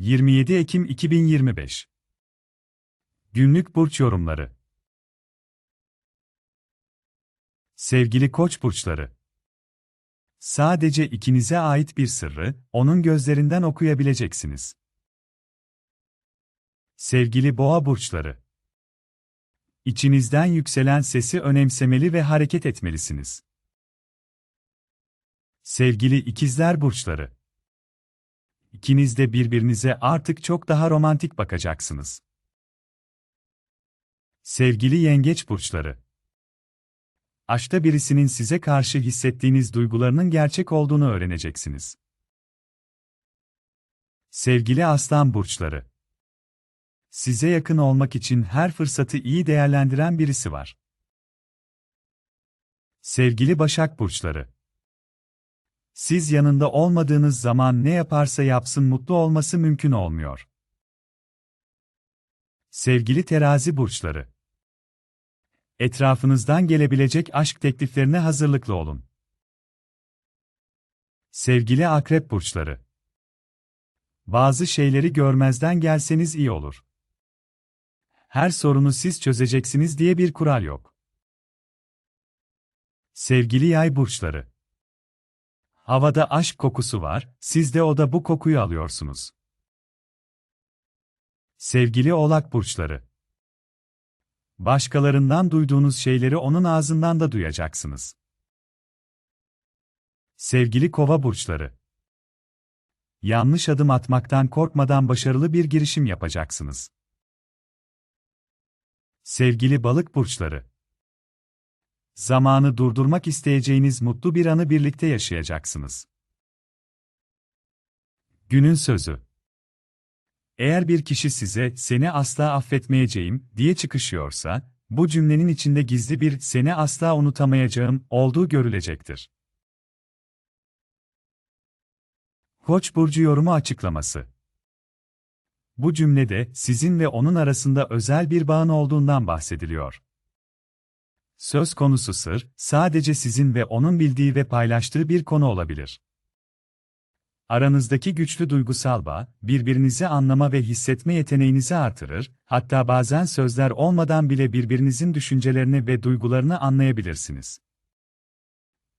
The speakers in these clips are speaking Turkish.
27 Ekim 2025 Günlük burç yorumları. Sevgili Koç burçları. Sadece ikinize ait bir sırrı onun gözlerinden okuyabileceksiniz. Sevgili Boğa burçları. İçinizden yükselen sesi önemsemeli ve hareket etmelisiniz. Sevgili ikizler burçları. İkiniz de birbirinize artık çok daha romantik bakacaksınız. Sevgili yengeç burçları. Aşkta birisinin size karşı hissettiğiniz duygularının gerçek olduğunu öğreneceksiniz. Sevgili aslan burçları. Size yakın olmak için her fırsatı iyi değerlendiren birisi var. Sevgili başak burçları. Siz yanında olmadığınız zaman ne yaparsa yapsın mutlu olması mümkün olmuyor. Sevgili terazi burçları. Etrafınızdan gelebilecek aşk tekliflerine hazırlıklı olun. Sevgili akrep burçları. Bazı şeyleri görmezden gelseniz iyi olur. Her sorunu siz çözeceksiniz diye bir kural yok. Sevgili yay burçları. Havada aşk kokusu var, siz de o da bu kokuyu alıyorsunuz. Sevgili Oğlak burçları. Başkalarından duyduğunuz şeyleri onun ağzından da duyacaksınız. Sevgili Kova burçları. Yanlış adım atmaktan korkmadan başarılı bir girişim yapacaksınız. Sevgili Balık burçları. Zamanı durdurmak isteyeceğiniz mutlu bir anı birlikte yaşayacaksınız. Günün sözü. Eğer bir kişi size seni asla affetmeyeceğim diye çıkışıyorsa, bu cümlenin içinde gizli bir seni asla unutamayacağım olduğu görülecektir. Koç burcu yorumu açıklaması. Bu cümlede sizin ve onun arasında özel bir bağın olduğundan bahsediliyor. Söz konusu sır, sadece sizin ve onun bildiği ve paylaştığı bir konu olabilir. Aranızdaki güçlü duygusal bağ, birbirinizi anlama ve hissetme yeteneğinizi artırır, hatta bazen sözler olmadan bile birbirinizin düşüncelerini ve duygularını anlayabilirsiniz.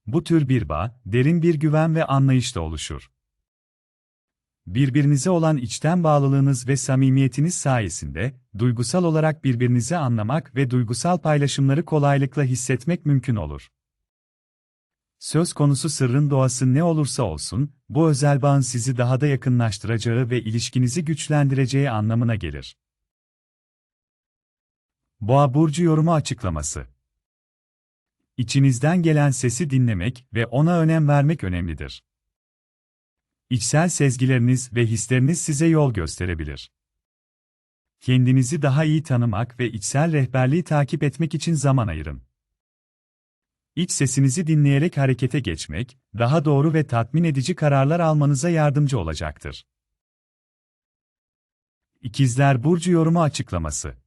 Bu tür bir bağ, derin bir güven ve anlayışla oluşur. Birbirinize olan içten bağlılığınız ve samimiyetiniz sayesinde, duygusal olarak birbirinizi anlamak ve duygusal paylaşımları kolaylıkla hissetmek mümkün olur. Söz konusu sırrın doğası ne olursa olsun, bu özel bağın sizi daha da yakınlaştıracağı ve ilişkinizi güçlendireceği anlamına gelir. Boğa burcu yorumu açıklaması. İçinizden gelen sesi dinlemek ve ona önem vermek önemlidir. İçsel sezgileriniz ve hisleriniz size yol gösterebilir. Kendinizi daha iyi tanımak ve içsel rehberliği takip etmek için zaman ayırın. İç sesinizi dinleyerek harekete geçmek, daha doğru ve tatmin edici kararlar almanıza yardımcı olacaktır. İkizler Burcu yorumu açıklaması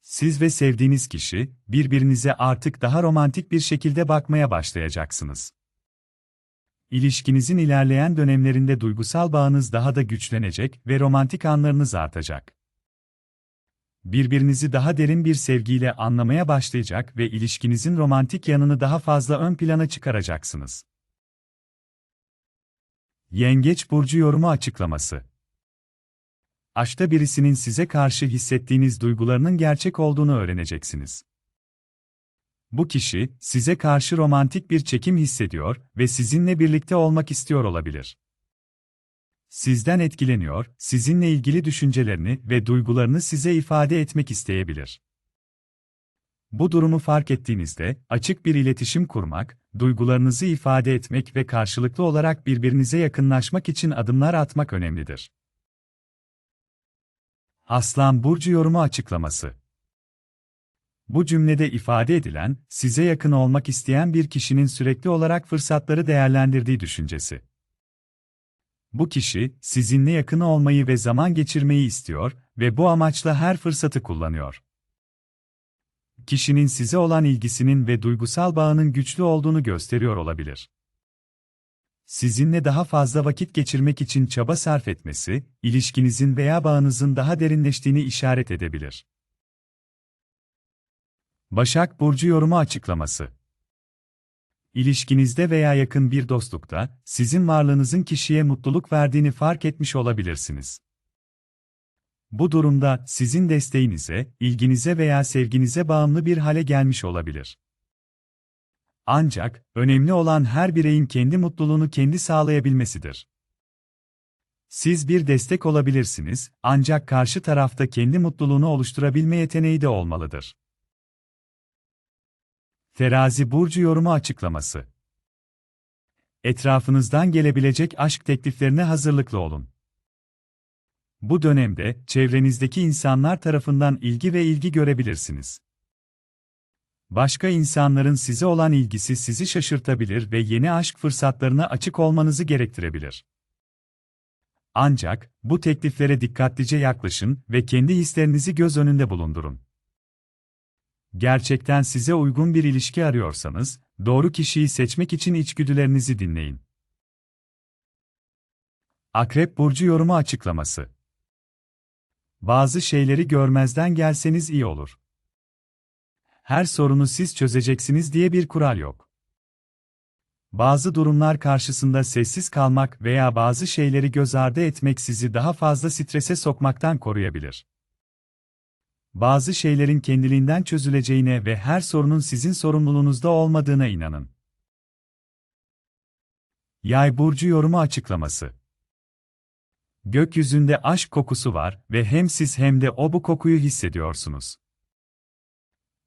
Siz ve sevdiğiniz kişi, birbirinize artık daha romantik bir şekilde bakmaya başlayacaksınız. İlişkinizin ilerleyen dönemlerinde duygusal bağınız daha da güçlenecek ve romantik anlarınız artacak. Birbirinizi daha derin bir sevgiyle anlamaya başlayacak ve ilişkinizin romantik yanını daha fazla ön plana çıkaracaksınız. Yengeç burcu yorumu açıklaması. Aşkta birisinin size karşı hissettiğiniz duygularının gerçek olduğunu öğreneceksiniz. Bu kişi, size karşı romantik bir çekim hissediyor ve sizinle birlikte olmak istiyor olabilir. Sizden etkileniyor, sizinle ilgili düşüncelerini ve duygularını size ifade etmek isteyebilir. Bu durumu fark ettiğinizde, açık bir iletişim kurmak, duygularınızı ifade etmek ve karşılıklı olarak birbirinize yakınlaşmak için adımlar atmak önemlidir. Aslan Burcu yorumu açıklaması bu cümlede ifade edilen, size yakın olmak isteyen bir kişinin sürekli olarak fırsatları değerlendirdiği düşüncesi. Bu kişi, sizinle yakın olmayı ve zaman geçirmeyi istiyor ve bu amaçla her fırsatı kullanıyor. Kişinin size olan ilgisinin ve duygusal bağının güçlü olduğunu gösteriyor olabilir. Sizinle daha fazla vakit geçirmek için çaba sarf etmesi, ilişkinizin veya bağınızın daha derinleştiğini işaret edebilir. Başak Burcu yorumu açıklaması İlişkinizde veya yakın bir dostlukta, sizin varlığınızın kişiye mutluluk verdiğini fark etmiş olabilirsiniz. Bu durumda sizin desteğinize, ilginize veya sevginize bağımlı bir hale gelmiş olabilir. Ancak önemli olan her bireyin kendi mutluluğunu kendi sağlayabilmesidir. Siz bir destek olabilirsiniz, ancak karşı tarafta kendi mutluluğunu oluşturabilme yeteneği de olmalıdır. Terazi burcu yorumu açıklaması. Etrafınızdan gelebilecek aşk tekliflerine hazırlıklı olun. Bu dönemde çevrenizdeki insanlar tarafından ilgi ve ilgi görebilirsiniz. Başka insanların size olan ilgisi sizi şaşırtabilir ve yeni aşk fırsatlarına açık olmanızı gerektirebilir. Ancak bu tekliflere dikkatlice yaklaşın ve kendi hislerinizi göz önünde bulundurun. Gerçekten size uygun bir ilişki arıyorsanız, doğru kişiyi seçmek için içgüdülerinizi dinleyin. Akrep burcu yorumu açıklaması. Bazı şeyleri görmezden gelseniz iyi olur. Her sorunu siz çözeceksiniz diye bir kural yok. Bazı durumlar karşısında sessiz kalmak veya bazı şeyleri göz ardı etmek sizi daha fazla strese sokmaktan koruyabilir bazı şeylerin kendiliğinden çözüleceğine ve her sorunun sizin sorumluluğunuzda olmadığına inanın. Yay burcu yorumu açıklaması. Gökyüzünde aşk kokusu var ve hem siz hem de o bu kokuyu hissediyorsunuz.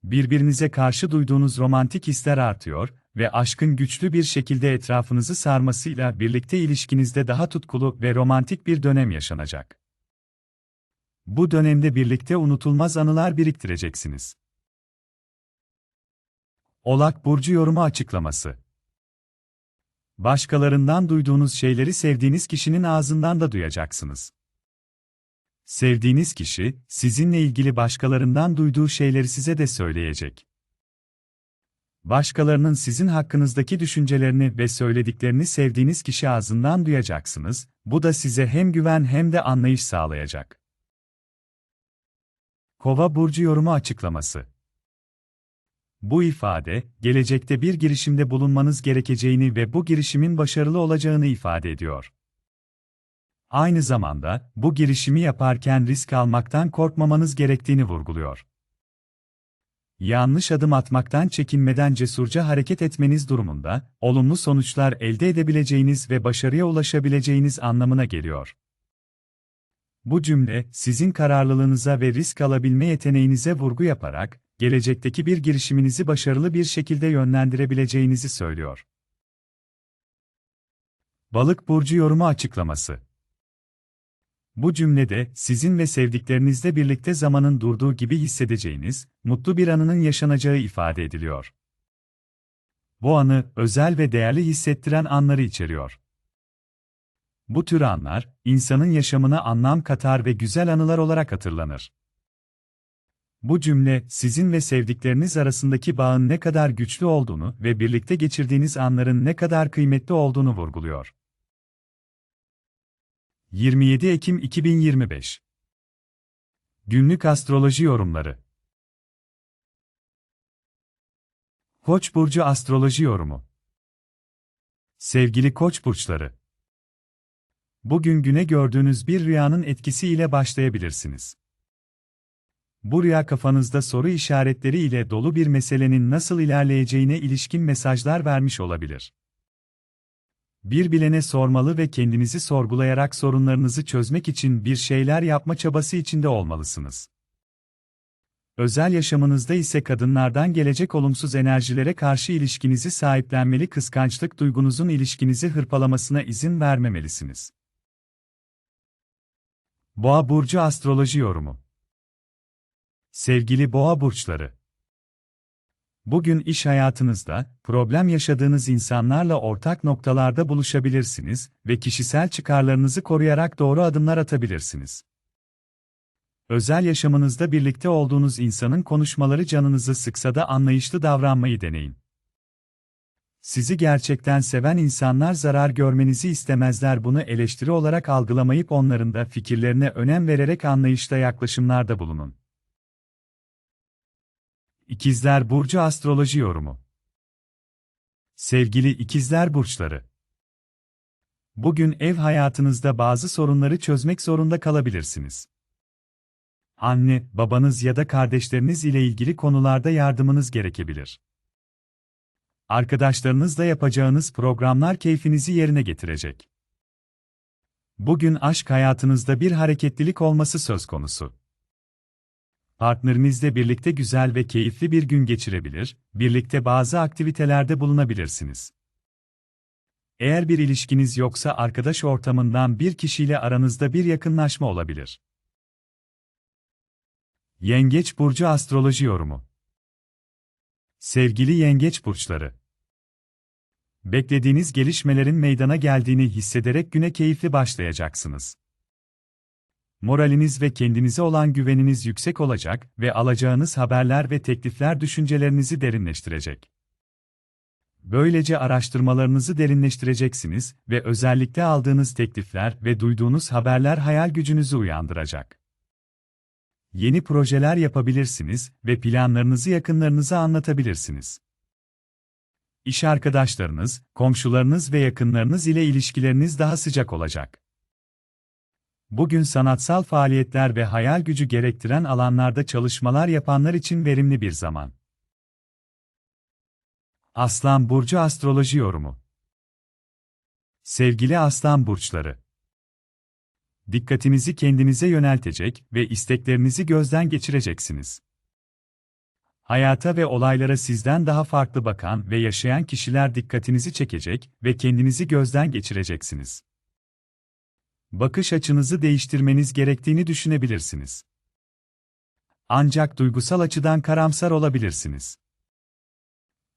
Birbirinize karşı duyduğunuz romantik hisler artıyor ve aşkın güçlü bir şekilde etrafınızı sarmasıyla birlikte ilişkinizde daha tutkulu ve romantik bir dönem yaşanacak. Bu dönemde birlikte unutulmaz anılar biriktireceksiniz. Olak burcu yorumu açıklaması. Başkalarından duyduğunuz şeyleri sevdiğiniz kişinin ağzından da duyacaksınız. Sevdiğiniz kişi, sizinle ilgili başkalarından duyduğu şeyleri size de söyleyecek. Başkalarının sizin hakkınızdaki düşüncelerini ve söylediklerini sevdiğiniz kişi ağzından duyacaksınız, bu da size hem güven hem de anlayış sağlayacak. Kova burcu yorumu açıklaması. Bu ifade, gelecekte bir girişimde bulunmanız gerekeceğini ve bu girişimin başarılı olacağını ifade ediyor. Aynı zamanda, bu girişimi yaparken risk almaktan korkmamanız gerektiğini vurguluyor. Yanlış adım atmaktan çekinmeden cesurca hareket etmeniz durumunda, olumlu sonuçlar elde edebileceğiniz ve başarıya ulaşabileceğiniz anlamına geliyor. Bu cümle, sizin kararlılığınıza ve risk alabilme yeteneğinize vurgu yaparak, gelecekteki bir girişiminizi başarılı bir şekilde yönlendirebileceğinizi söylüyor. Balık burcu yorumu açıklaması. Bu cümlede sizin ve sevdiklerinizle birlikte zamanın durduğu gibi hissedeceğiniz, mutlu bir anının yaşanacağı ifade ediliyor. Bu anı özel ve değerli hissettiren anları içeriyor. Bu tür anlar, insanın yaşamına anlam katar ve güzel anılar olarak hatırlanır. Bu cümle, sizin ve sevdikleriniz arasındaki bağın ne kadar güçlü olduğunu ve birlikte geçirdiğiniz anların ne kadar kıymetli olduğunu vurguluyor. 27 Ekim 2025 Günlük Astroloji Yorumları Koç burcu astroloji yorumu. Sevgili Koç burçları, Bugün güne gördüğünüz bir rüyanın etkisiyle başlayabilirsiniz. Bu rüya kafanızda soru işaretleri ile dolu bir meselenin nasıl ilerleyeceğine ilişkin mesajlar vermiş olabilir. Bir bilene sormalı ve kendinizi sorgulayarak sorunlarınızı çözmek için bir şeyler yapma çabası içinde olmalısınız. Özel yaşamınızda ise kadınlardan gelecek olumsuz enerjilere karşı ilişkinizi sahiplenmeli kıskançlık duygunuzun ilişkinizi hırpalamasına izin vermemelisiniz. Boğa burcu astroloji yorumu. Sevgili boğa burçları. Bugün iş hayatınızda problem yaşadığınız insanlarla ortak noktalarda buluşabilirsiniz ve kişisel çıkarlarınızı koruyarak doğru adımlar atabilirsiniz. Özel yaşamınızda birlikte olduğunuz insanın konuşmaları canınızı sıksa da anlayışlı davranmayı deneyin. Sizi gerçekten seven insanlar zarar görmenizi istemezler bunu eleştiri olarak algılamayıp onların da fikirlerine önem vererek anlayışla yaklaşımlarda bulunun. İkizler Burcu Astroloji Yorumu Sevgili İkizler Burçları Bugün ev hayatınızda bazı sorunları çözmek zorunda kalabilirsiniz. Anne, babanız ya da kardeşleriniz ile ilgili konularda yardımınız gerekebilir. Arkadaşlarınızla yapacağınız programlar keyfinizi yerine getirecek. Bugün aşk hayatınızda bir hareketlilik olması söz konusu. Partnerinizle birlikte güzel ve keyifli bir gün geçirebilir, birlikte bazı aktivitelerde bulunabilirsiniz. Eğer bir ilişkiniz yoksa arkadaş ortamından bir kişiyle aranızda bir yakınlaşma olabilir. Yengeç burcu astroloji yorumu. Sevgili yengeç burçları. Beklediğiniz gelişmelerin meydana geldiğini hissederek güne keyifli başlayacaksınız. Moraliniz ve kendinize olan güveniniz yüksek olacak ve alacağınız haberler ve teklifler düşüncelerinizi derinleştirecek. Böylece araştırmalarınızı derinleştireceksiniz ve özellikle aldığınız teklifler ve duyduğunuz haberler hayal gücünüzü uyandıracak. Yeni projeler yapabilirsiniz ve planlarınızı yakınlarınıza anlatabilirsiniz. İş arkadaşlarınız, komşularınız ve yakınlarınız ile ilişkileriniz daha sıcak olacak. Bugün sanatsal faaliyetler ve hayal gücü gerektiren alanlarda çalışmalar yapanlar için verimli bir zaman. Aslan Burcu Astroloji Yorumu Sevgili Aslan Burçları Dikkatinizi kendinize yöneltecek ve isteklerinizi gözden geçireceksiniz. Hayata ve olaylara sizden daha farklı bakan ve yaşayan kişiler dikkatinizi çekecek ve kendinizi gözden geçireceksiniz. Bakış açınızı değiştirmeniz gerektiğini düşünebilirsiniz. Ancak duygusal açıdan karamsar olabilirsiniz.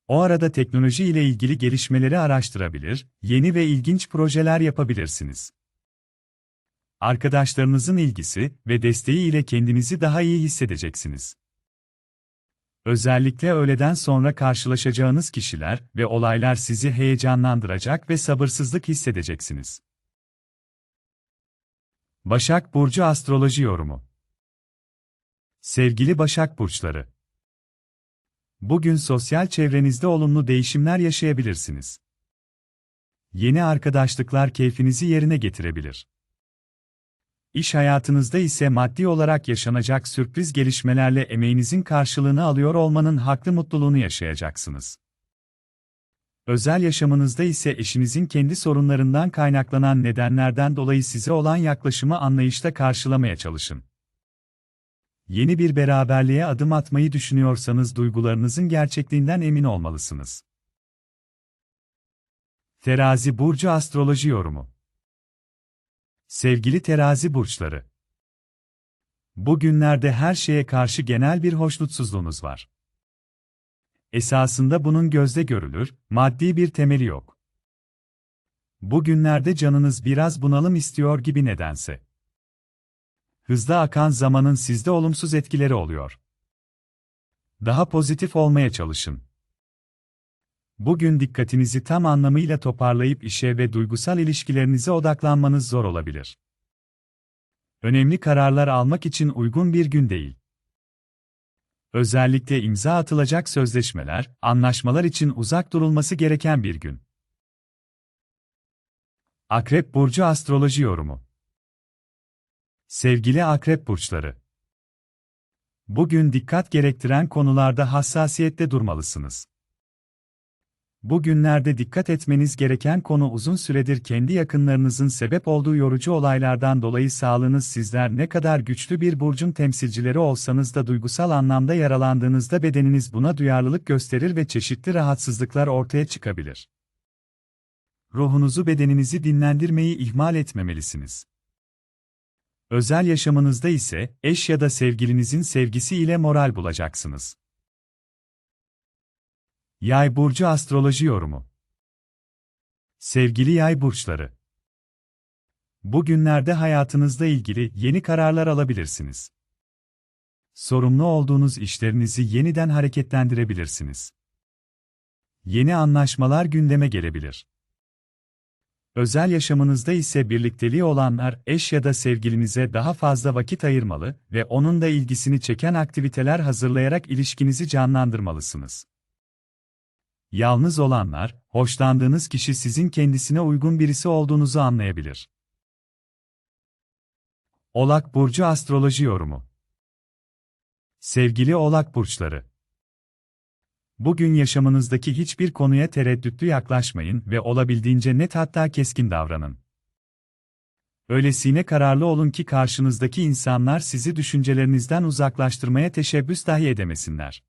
O arada teknoloji ile ilgili gelişmeleri araştırabilir, yeni ve ilginç projeler yapabilirsiniz. Arkadaşlarınızın ilgisi ve desteği ile kendinizi daha iyi hissedeceksiniz. Özellikle öğleden sonra karşılaşacağınız kişiler ve olaylar sizi heyecanlandıracak ve sabırsızlık hissedeceksiniz. Başak Burcu Astroloji Yorumu Sevgili Başak Burçları Bugün sosyal çevrenizde olumlu değişimler yaşayabilirsiniz. Yeni arkadaşlıklar keyfinizi yerine getirebilir. İş hayatınızda ise maddi olarak yaşanacak sürpriz gelişmelerle emeğinizin karşılığını alıyor olmanın haklı mutluluğunu yaşayacaksınız. Özel yaşamınızda ise eşinizin kendi sorunlarından kaynaklanan nedenlerden dolayı size olan yaklaşımı anlayışla karşılamaya çalışın. Yeni bir beraberliğe adım atmayı düşünüyorsanız duygularınızın gerçekliğinden emin olmalısınız. Terazi Burcu Astroloji Yorumu Sevgili terazi burçları. Bugünlerde her şeye karşı genel bir hoşnutsuzluğunuz var. Esasında bunun gözde görülür, maddi bir temeli yok. Bugünlerde canınız biraz bunalım istiyor gibi nedense. Hızlı akan zamanın sizde olumsuz etkileri oluyor. Daha pozitif olmaya çalışın. Bugün dikkatinizi tam anlamıyla toparlayıp işe ve duygusal ilişkilerinize odaklanmanız zor olabilir. Önemli kararlar almak için uygun bir gün değil. Özellikle imza atılacak sözleşmeler, anlaşmalar için uzak durulması gereken bir gün. Akrep Burcu Astroloji Yorumu Sevgili Akrep Burçları Bugün dikkat gerektiren konularda hassasiyetle durmalısınız. Bugünlerde dikkat etmeniz gereken konu uzun süredir kendi yakınlarınızın sebep olduğu yorucu olaylardan dolayı sağlığınız sizler ne kadar güçlü bir burcun temsilcileri olsanız da duygusal anlamda yaralandığınızda bedeniniz buna duyarlılık gösterir ve çeşitli rahatsızlıklar ortaya çıkabilir. Ruhunuzu bedeninizi dinlendirmeyi ihmal etmemelisiniz. Özel yaşamınızda ise eş ya da sevgilinizin sevgisi ile moral bulacaksınız. Yay burcu astroloji yorumu. Sevgili yay burçları. Bugünlerde hayatınızla ilgili yeni kararlar alabilirsiniz. Sorumlu olduğunuz işlerinizi yeniden hareketlendirebilirsiniz. Yeni anlaşmalar gündeme gelebilir. Özel yaşamınızda ise birlikteliği olanlar eş ya da sevgilinize daha fazla vakit ayırmalı ve onun da ilgisini çeken aktiviteler hazırlayarak ilişkinizi canlandırmalısınız. Yalnız olanlar, hoşlandığınız kişi sizin kendisine uygun birisi olduğunuzu anlayabilir. Oğlak Burcu Astroloji Yorumu Sevgili Oğlak Burçları Bugün yaşamınızdaki hiçbir konuya tereddütlü yaklaşmayın ve olabildiğince net hatta keskin davranın. Öylesine kararlı olun ki karşınızdaki insanlar sizi düşüncelerinizden uzaklaştırmaya teşebbüs dahi edemesinler.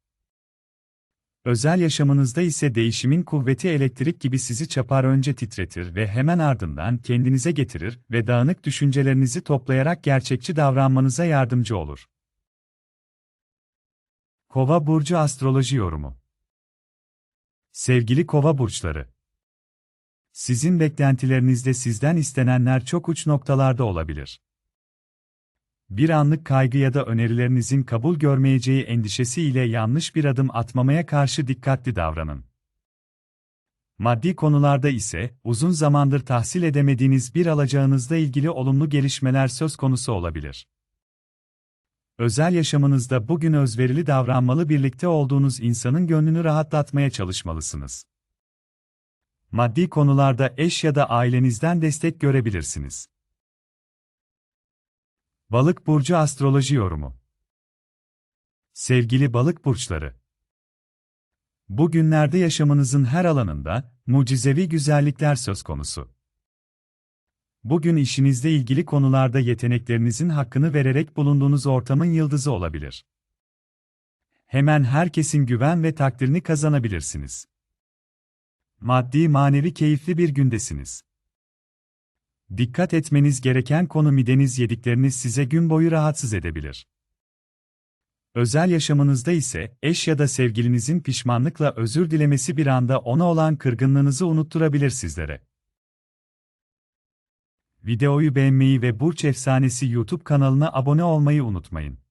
Özel yaşamınızda ise değişimin kuvveti elektrik gibi sizi çapar önce titretir ve hemen ardından kendinize getirir ve dağınık düşüncelerinizi toplayarak gerçekçi davranmanıza yardımcı olur. Kova burcu astroloji yorumu. Sevgili Kova burçları. Sizin beklentilerinizde sizden istenenler çok uç noktalarda olabilir bir anlık kaygı ya da önerilerinizin kabul görmeyeceği endişesiyle yanlış bir adım atmamaya karşı dikkatli davranın. Maddi konularda ise, uzun zamandır tahsil edemediğiniz bir alacağınızla ilgili olumlu gelişmeler söz konusu olabilir. Özel yaşamınızda bugün özverili davranmalı birlikte olduğunuz insanın gönlünü rahatlatmaya çalışmalısınız. Maddi konularda eş ya da ailenizden destek görebilirsiniz. Balık burcu astroloji yorumu. Sevgili balık burçları. Bugünlerde yaşamınızın her alanında mucizevi güzellikler söz konusu. Bugün işinizle ilgili konularda yeteneklerinizin hakkını vererek bulunduğunuz ortamın yıldızı olabilir. Hemen herkesin güven ve takdirini kazanabilirsiniz. Maddi manevi keyifli bir gündesiniz. Dikkat etmeniz gereken konu mideniz yedikleriniz size gün boyu rahatsız edebilir. Özel yaşamınızda ise eş ya da sevgilinizin pişmanlıkla özür dilemesi bir anda ona olan kırgınlığınızı unutturabilir sizlere. Videoyu beğenmeyi ve Burç Efsanesi YouTube kanalına abone olmayı unutmayın.